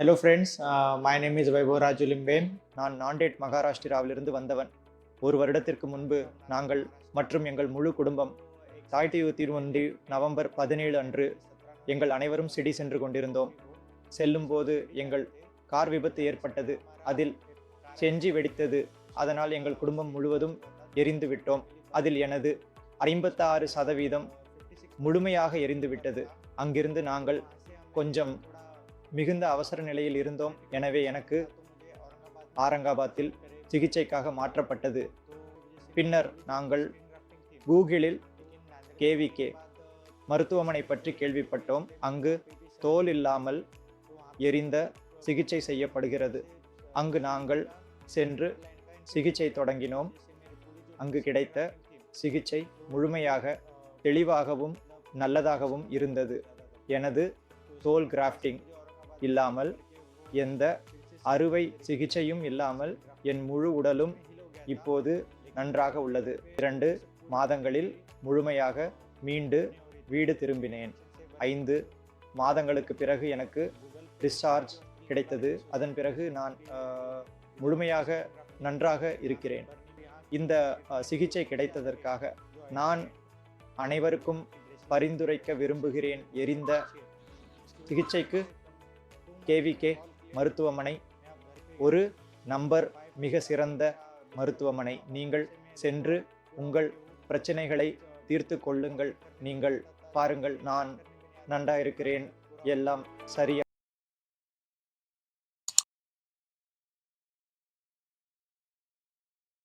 Hello friends my name is வைபோ Raju நான் நாண்டேட் மகாராஷ்டிராவிலிருந்து வந்தவன். ஒரு வருடத்திற்கு முன்பு நாங்கள் மற்றும் எங்கள் முழு குடும்பம் தாய் திருவண்டி நவம்பர் பதினேழு அன்று எங்கள் அனைவரும் சிடி சென்று கொண்டிருந்தோம். செல்லும்போது எங்கள் கார் விபத்து ஏற்பட்டது. அதில் செஞ்சி வெடித்தது. அதனால் எங்கள் குடும்பம் முழுவதும் எரிந்து விட்டோம். அதில் எனது ஐம்பத்தாறு சதவீதம் முழுமையாக எரிந்து விட்டது. அங்கிருந்து நாங்கள் கொஞ்சம் மிகுந்த அவசர நிலையில் இருந்தோம். எனவே எனக்கு ஆரங்காபாத்தில் சிகிச்சைக்காக மாற்றப்பட்டது. பின்னர் நாங்கள் கூகிளில் கேவிகே மருத்துவமனை பற்றி கேள்விப்பட்டோம். அங்கு தோல் இல்லாமல் எரிந்த சிகிச்சை செய்யப்படுகிறது. அங்கு நாங்கள் சென்று சிகிச்சை தொடங்கினோம். அங்கு கிடைத்த சிகிச்சை முழுமையாக தெளிவாகவும் நல்லதாகவும் இருந்தது. எனது தோல் கிராஃப்டிங் இல்லாமல் எந்த அறுவை சிகிச்சையும் இல்லாமல் என் முழு உடலும் இப்போது நன்றாக உள்ளது. இரண்டு மாதங்களில் முழுமையாக மீண்டு வீடு திரும்பினேன். ஐந்து மாதங்களுக்கு பிறகு எனக்கு டிஸ்சார்ஜ் கிடைத்தது. அதன் பிறகு நான் முழுமையாக நன்றாக இருக்கிறேன். இந்த சிகிச்சை கிடைத்ததற்காக நான் அனைவருக்கும் பரிந்துரைக்க விரும்புகிறேன். எரிந்த சிகிச்சைக்கு கேவிகே மருத்துவமனை. ஒரு நம்பர் மிக சிறந்த மருத்துவமனை. நீங்கள் சென்று உங்கள் பிரச்சனைகளை தீர்த்து கொள்ளுங்கள். நீங்கள் பாருங்கள் நான் நன்றாயிருக்கிறேன். எல்லாம் சரியா